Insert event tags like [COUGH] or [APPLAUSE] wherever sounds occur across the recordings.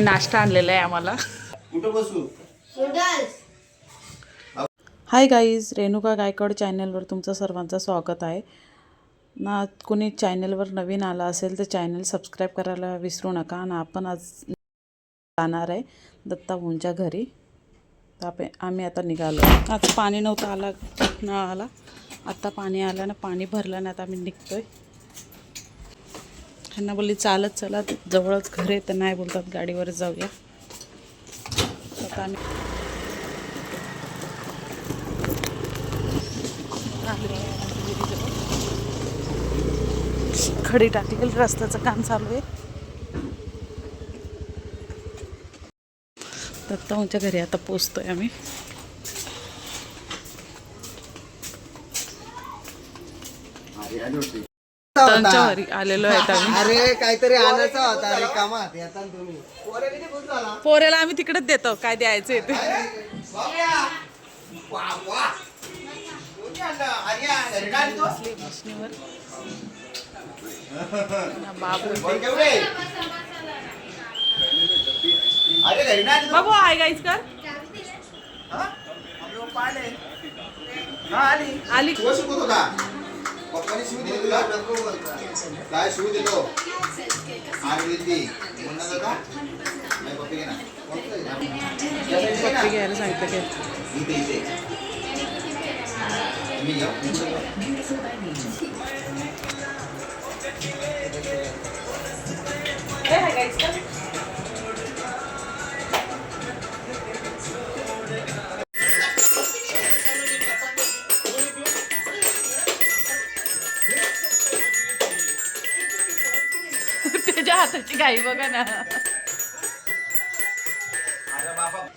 नाश्ता आणलेला आहे आम्हाला. कुठं बसू? Noodles hi guys Renuka Gaikwad चॅनलवर तुमचं सर्वांचं स्वागत आहे. ना कोणी चॅनलवर नवीन आला असेल तर चॅनल सबस्क्राईब करायला विसरू नका आणि आपण आज जाणार आहे दत्ता भाऊंच्या घरी. तर आपण आम्ही आता निघालो. आज पाणी नव्हतं आला न आला. आत्ता पाणी आलं ना पाणी भरलं ना आता आम्ही निघतोय. ह्यांना बोलली चालत चला जवळच घर आहे तर नाही बोलतात गाडीवर जाऊया. आता आम्ही खडी टाकलेली रस्त्याचं काम चालू आहे. दत्ताऊंच्या घरी आता पोचतोय आम्ही. दत्ताऊंच्या घरी आलेलो आहेत आम्ही. [LAUGHS] अरे काहीतरी आणायचा होता. रिकामा येता ना तुम्ही. पोरं किती खुश झाला? पोरेला आम्ही तिकडेच देतो. काय द्यायचं ते. मशनीवर [LAUGHS] बाबू. अरे बाबू आहे गाईच कर. आली. शिकवत होता? पप्पाने शिव दिली तुला? काय शिव दिलो आणि दिली म्हणणार होता नाही पप्पी घे ना. घ्यायला सांगितलं की. इथे इथे. मी घेऊ? मी हाताची गाई बघा ना.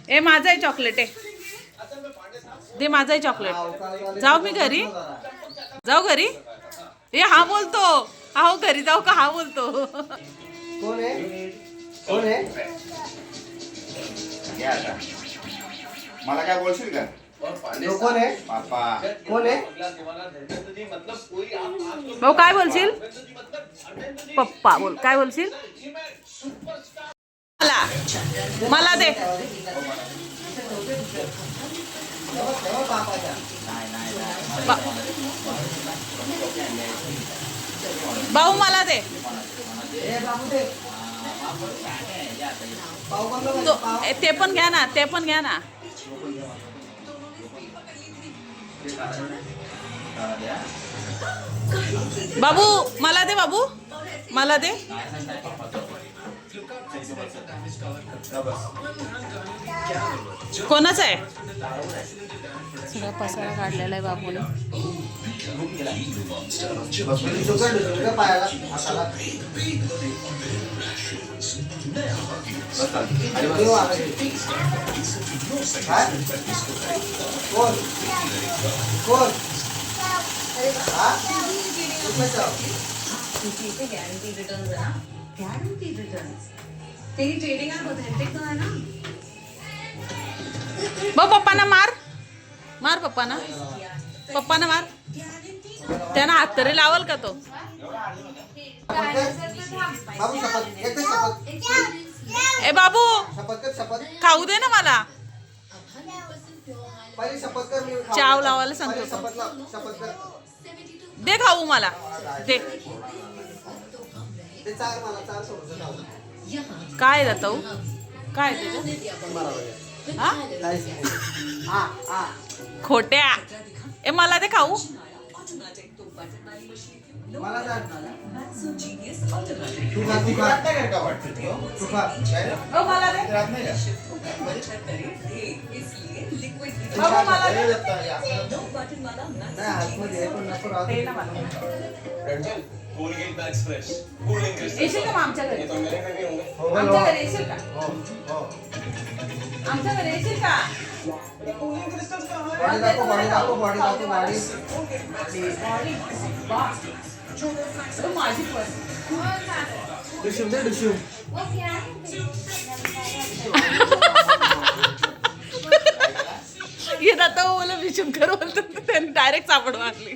ए माझं आहे चॉकलेट आहे दे माझं आहे चॉकलेट जाऊ मी घरी. जाऊ घरी? ए हा बोलतो. हा हो घरी जाऊ का? हा बोलतो. कोण आहे? कोण आहे? घे आता. मला काय बोलशील का? कोण आहे बापा कोण आहे? भाऊ काय बोलशील? पप्पा बोल. काय बोलशील? मला. मला दे. बा- भाऊ मला दे. ते पण घ्या ना ते पण घ्या ना. बाबू मला दे बाबू. मला दे. कोणाच आहे? सगळा पसारा काढलेला आहे बाबूने गॅरंटी ना गॅरंटी रिटर्न्स ते ट्रेडिंग आहे ना पप्पांना मार. मार पप्पांना. पप्पांना मार. त्यांना हात तरी लावल का तो? बाबू शपथ. एकच शपथ. ए बाबू! शपथ कर शपथ. खाऊ दे ना मला. पहिली शपथ कर मी खाऊ. चाव लावायला सांगतो. पहिली शपथ लाव शपथ कर. दे खाऊ मला. दे. ते चार मला चार सोडून खाऊ काय जातो काय त्याच्यात हा? काहीच नाही. हा हा. खोट्या. ए मला ते खाऊ. मला जा तू खा तू? खा तू खा ओ, मला दे राहत नाही का? बाबू मला दे नाही. आतमध्ये आहे, पण नको राहू दे. दे. ना मला. कोलगेट कूलिंग येशील का मग आमच्या घरी तो मेरे में भी होंगे हो, हो, आमच्या. घरी येशील का? हो, हो. आमच्या घरी येशील का? बॉडी दाखव बॉडी दाखव बॉडी दाखव बॉडी. ओ, माझी पण डिशूम दे डिशूम येत आता मला विषम कर बोलतो त्यांनी डायरेक्ट सापड मारली.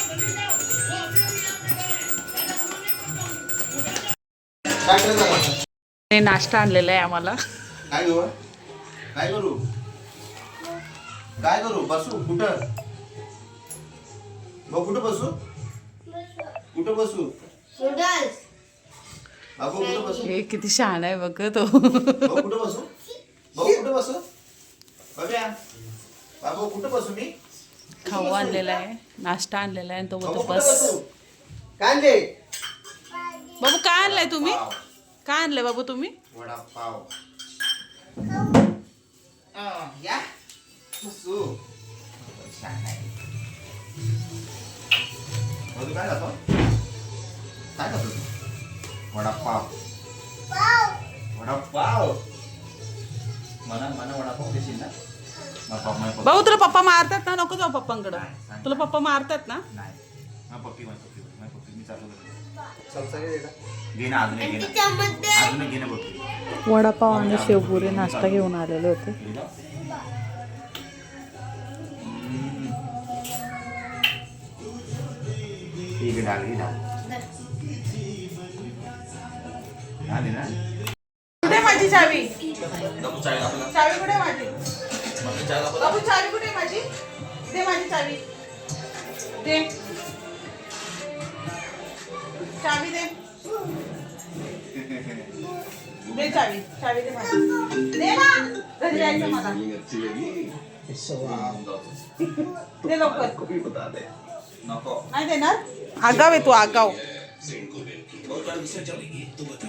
काय नाश्ता आणलेला आहे आम्हाला. काय घेऊ काय करू? काय करू? बसू? कुठं? मग कुठं बसू? कुठं बसू? नूडल्स बाबू कुठं बसू? हे किती शहाणा आहे बघ तो. भाऊ कुठं बसू? भाऊ कुठं बसू? बघ्या. बाबू कुठं बसू मी? खाऊ आणलेला आहे नाश्ता आणलेला आहे आणि तो बोलतो बस. काय आणले? बाबू काय आणलंय तुम्ही. काय आणलंय बाबू तुम्ही? वडापाव. या. काय वडापाव. वडापाव. मला मला वडापाव देशील ना. भाऊ तुला पप्पा मारतात ना? नको जाऊ पप्पांकडं. तुला पप्पा मारतात ना? नाही. पप्पी मला पप्पी मला पप्पी. मी चालू करतो वडापाव आणि शेवपुरी नाश्ता घेऊन आलेले होते. कुठे माझी कुठे चावी कुठे माझी? दे माझी चावी. दे. चावी दे। दे चावी चावी दे दे ना घरी जायचं मला। दे लवकर। नको। नाही देणार? आगाव आहे तू आगाव।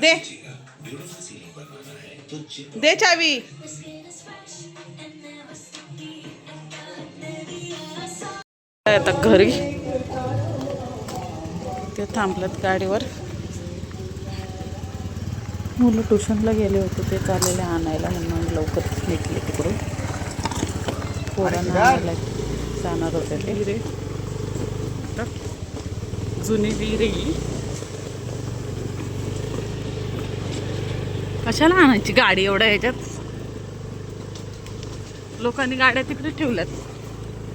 दे। दे चावी आता घरी ते थांबलेत गाडीवर. मुलं ट्युशनला गेले होते ते चाललेले आणायला म्हणून लवकर निघले तिकडून. पोरांना आणायला जाणार होते ते. जुनी विहीर. कशाला आणायची गाडी एवढ्या ह्याच्यात? लोकांनी गाड्या तिकडे ठेवल्यात.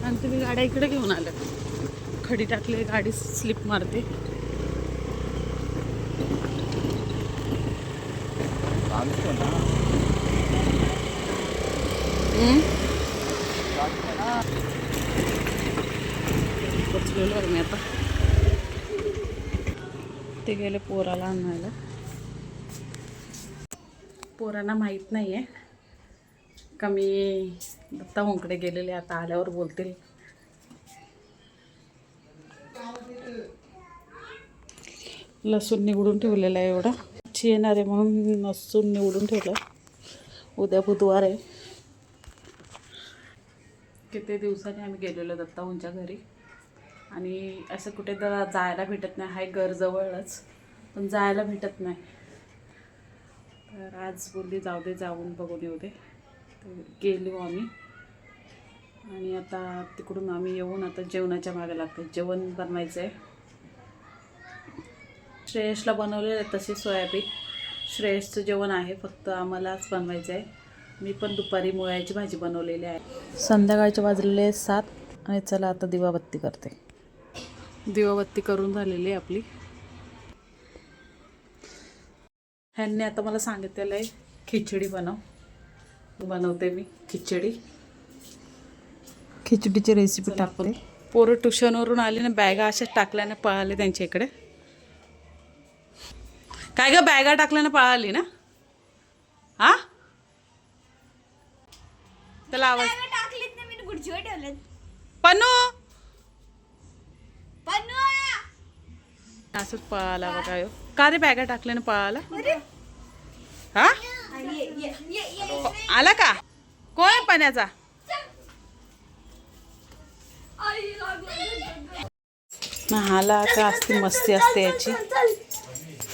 आणि तुम्ही गाड्या इकडे घेऊन आल्यात. खडी टाकली गाडी स्लिप मारते. पोचलेलो मी आता ते गेले पोराला आणायला पोरांना माहीत नाही आहे का मी दत्ता होंकडे गेलेले आता आल्यावर बोलतील. लसूण निवडून ठेवलेला आहे एवढा. मच्छी येणार आहे म्हणून नसून निवडून ठेवलं. उद्या बुधवार आहे. किती दिवसांनी आम्ही गेलेलो दत्ताहूंच्या घरी. आणि असं कुठे तर जायला भेटत नाही. हाय घर जवळच पण जायला भेटत नाही. तर आज बोलली जाऊ दे जाऊन बघून येऊ दे. तर गेलो आम्ही. आणि आता तिकडून आम्ही येऊन आता जेवणाच्या मागे लागते जेवण बनवायचं आहे श्रेयसला बनवलेलं आहे तसे सोयाबीन. श्रेयसचं जेवण आहे फक्त आम्हालाच बनवायचं आहे. मी पण दुपारी मुळ्याची भाजी बनवलेली आहे. संध्याकाळचे वाजलेले सात आणि चला आता दिवाबत्ती करते. दिवाबत्ती करून झालेली आहे आपली. ह्यांनी आता मला सांगितलेलं आहे खिचडी बनव. बनवते मी खिचडी. खिचडीची रेसिपी टाकते. पोरं ट्युशनवरून आली ना बॅगा अशाच टाकल्याने पळाले त्यांच्या इकडे. काय ग बॅगा टाकल्याने पळाली ना? हा? त्याला आवाज टाकलीत ना मी गुडचीवर ठेवलेत. पन्नू! पण असंच पळाला बघा ह्यो. का रे बॅगा टाकल्याने पळाला? हा? आला का? कोण आहे पाण्याचा हाला का असती मस्ती असते याची.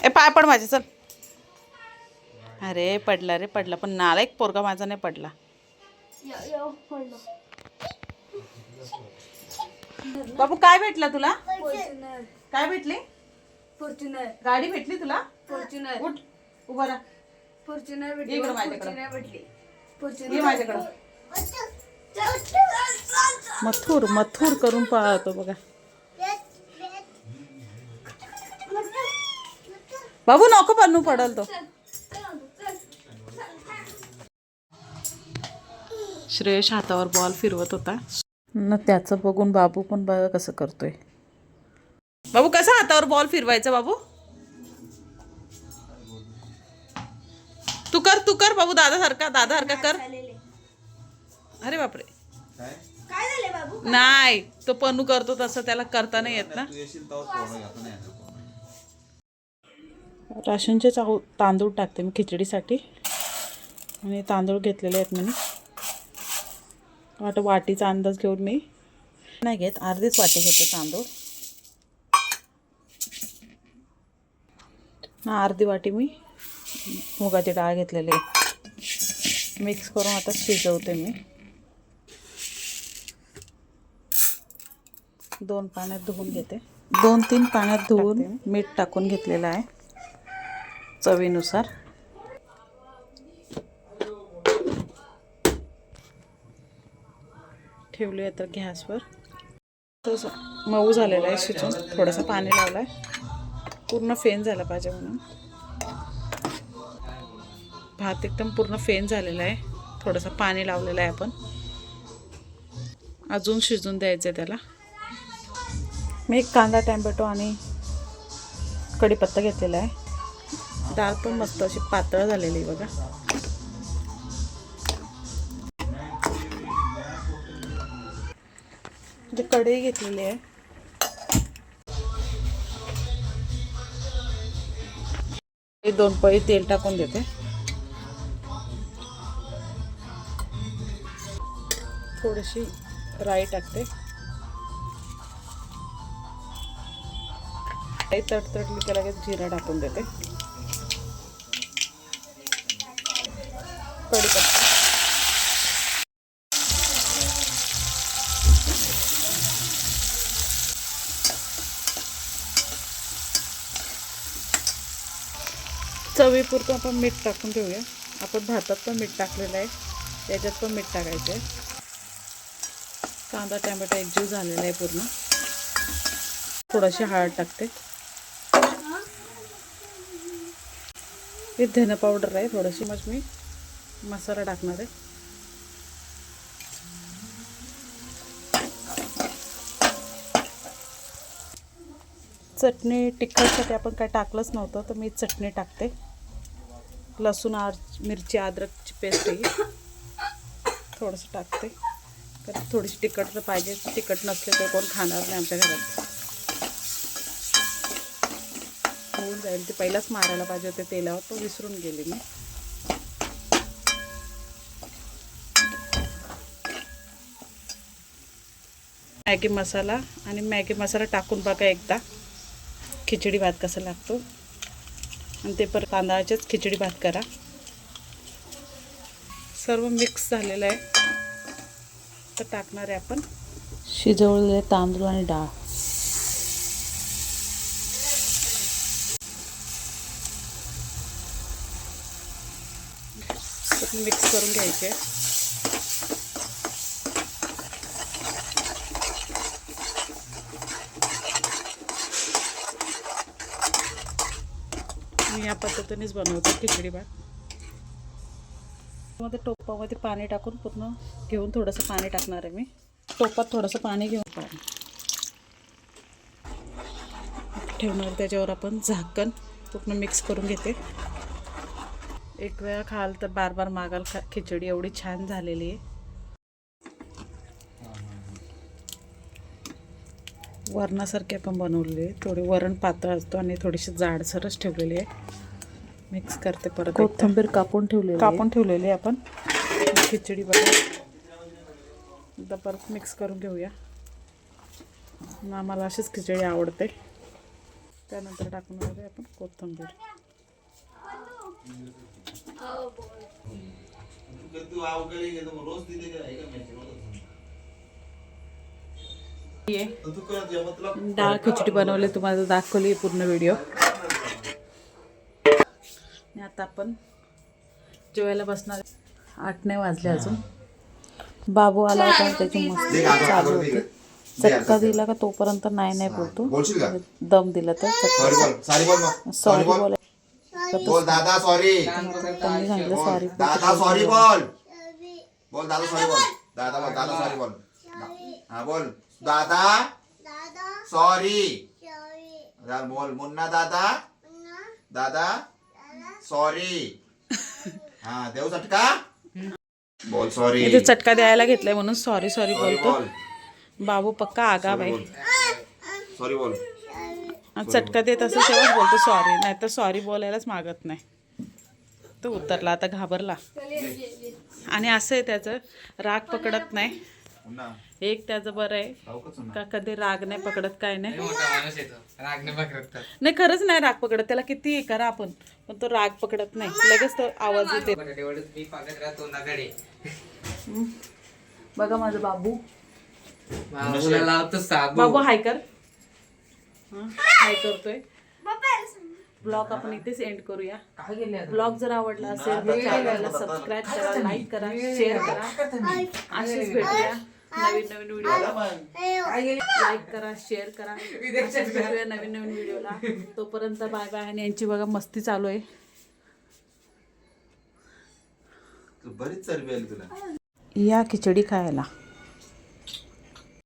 ए पाय पड माझे चल. अरे पडला रे पडला. पण नाला एक पोरगा माझा नाही पडला. बाबू काय भेटलं तुला? काय भेटली? फॉर्च्युनर. गाडी भेटली तुला? फॉर्च्युनर. उठ उभा राहा. फॉर्च्युनर इकडं माझ्याकडं. भेटली. फॉर्च्युनर माझ्याकडं. मथुर मथुर करून पाहतो बघा. बाबू नको बनू पडल तो. श्रेयश हातावर बॉल फिरवत होता. न त्याचं बघून बाबू पण बघा कसं करतोय. बाबू कसा हातावर बॉल फिरवायचा बाबू? तू कर तू कर बाबू दादा सारखा दादा सारखा कर. अरे बापरे. काय? काय झाले बाबू? नाही तो पन्नू करतो तसं त्याला करता नाही येत ना. राशनचे चाऊ तांदूळ टाकते मी खिचडीसाठी. आणि तांदूळ घेतलेले आहेत मी. वाट वाटीचा अंदाज घेऊन मी नाही घेत अर्धीच वाटी घेते तांदूळ. ना अर्धी वाटी मी मुगाची डाळ घेतलेली आहे. मिक्स करून आता शिजवते मी. दोन पाण्यात धुवून घेते. दोन तीन पाण्यात धुवून मीठ टाकून घेतलेलं आहे. चवीनुसार. ठेवली आहे तर गॅसवर. थोडंसं मऊ झालेला आहे शिजून थोडंसं पाणी लावलं आहे पूर्ण फेन झालं पाहिजे म्हणून. भात एकदम पूर्ण फेन झालेला आहे. थोडंसं पाणी लावलेलं आहे आपण. अजून शिजून द्यायचं आहे त्याला. मी एक कांदा टॅमॅटो आणि कढीपत्ता घेतलेला आहे. डाळ पण मस्त अशी पातळ झालेली आहे बघा. जे कढई घेतलेली आहे. दोन पळी तेल टाकून देते. थोडीशी राई टाकते. राई तडतडली की लगेच जिरा टाकून देते. कढीपत्ता चवीपुरतं आपण मीठ टाकून घेऊया आपण भातात पण मीठ टाकलेलं आहे. त्याच्यात पण मीठ टाकायचं आहे. कांदा टॅमॅटो एकजीव झालेला आहे पूर्ण. थोडीशी हळद टाकते. हे धन पावडर आहे. थोडीशी मग मी मसाला टाकणार आहे. चटणी तिखटसाठी आपण काय टाकलंच नव्हतं तर मी चटणी टाकते. लसूण आर मिरची अद्रकची पेस्ट ही. थोडंसं टाकते. तर थोडीशी तिखट तर पाहिजे. तिखट नसले तर कोण खाणार नाही आमच्या घरात. होऊन जाईल. ते पहिलाच मारायला पाहिजे होते तेलावर तो विसरून गेले मी. मॅगी मसाला आणि मॅगी मसाला टाकून बघा एकदा. खिचडी भात कसा लागतो. आणि ते परत तांदळाचेच खिचडी भात करा. सर्व मिक्स झालेलं आहे. तर टाकणार आहे आपण. शिजवलेले तांदूळ आणि डाळ. मिक्स करून घ्यायचे. मी या पद्धतीनेच बनवते खिचडी भात. मध्ये टोपामध्ये पाणी टाकून पूर्ण घेऊन थोडंसं पाणी टाकणार आहे मी. टोपात थोडंसं पाणी घेऊन पाणी ठेवणार त्याच्यावर आपण झाकण पूर्ण मिक्स करून घेते. एक वेळा खाल तर बार बार मागाल खा खिचडी एवढी छान झालेली आहे. वरणासारखी आपण बनवलेली आहे थोडी वरण पातळ असतो आणि थोडीशी जाडसरच ठेवलेली आहे. मिक्स करते परत कोथिंबीर कापून ठेवलेली कापून ठेवलेली आहे आपण. खिचडी बघा. एकदा परत मिक्स करून घेऊया. आम्हाला अशीच खिचडी आवडते. त्यानंतर टाकून वगैरे आपण कोथिंबीर. डाळ खिचडी बनवली तुम्हाला दाखवली पूर्ण व्हिडिओ आता आपण जेवायला बसणार आठ नाही वाजले अजून. बाबू आला होता त्याची मस्ती चालू होती. चटका दिला का तोपर्यंत नाही नाही बोलतो. दम दिला तर सॉरी बोल. सॉरी बोल बोल. दादा सॉरी त्यांनी सांगितलं सॉरी दादा सॉरी बोल. बोल दादा सॉरी बोल. दादा बोल दादा सॉरी बोल. हा बोल. दादा? सॉरी बोल. मुन्ना दादा? दादा? सॉरी [LAUGHS] हा देऊ चटका बोल सॉरी इथे चटका द्यायला घेतलाय म्हणून सॉरी सॉरी सॉरी बोलतो. बोल. बाबू पक्का आगा बाई. सॉरी बोल. चटका देत असेल तेव्हाच बोलतो सॉरी नाही तर सॉरी बोलायलाच मागत नाही. तो उतरला आता घाबरला. आणि असं आहे त्याचं. राग पकडत नाही. एक त्याचं बरं आहे. का कधी राग नाही पकडत काय नाही? मोठा माणूस येतो राग नाही पकडत. नाही खरंच नाही राग पकडत. त्याला किती करा आपण. पण तो राग पकडत नाही. लगेच तो आवाज येते. बघा माझं बाबू. बाबू हाय कर. हं, हाय करतोय. ब्लॉग आपण इथेच एंड करूया. काय गेले आता? ब्लॉग जर आवडला असेल तर चॅनलला सबस्क्राईब करा लाईक करा शेअर करा. अशीच भेटूया. नवीन नवीन व्हिडिओला. लाईक करा शेअर करा. भेटूया नवीन नवीन व्हिडिओला. तोपर्यंत बाय बाय आणि यांची बघा मस्ती चालू आहे. बरीच चरबी आली तुला. या खिचडी खायला.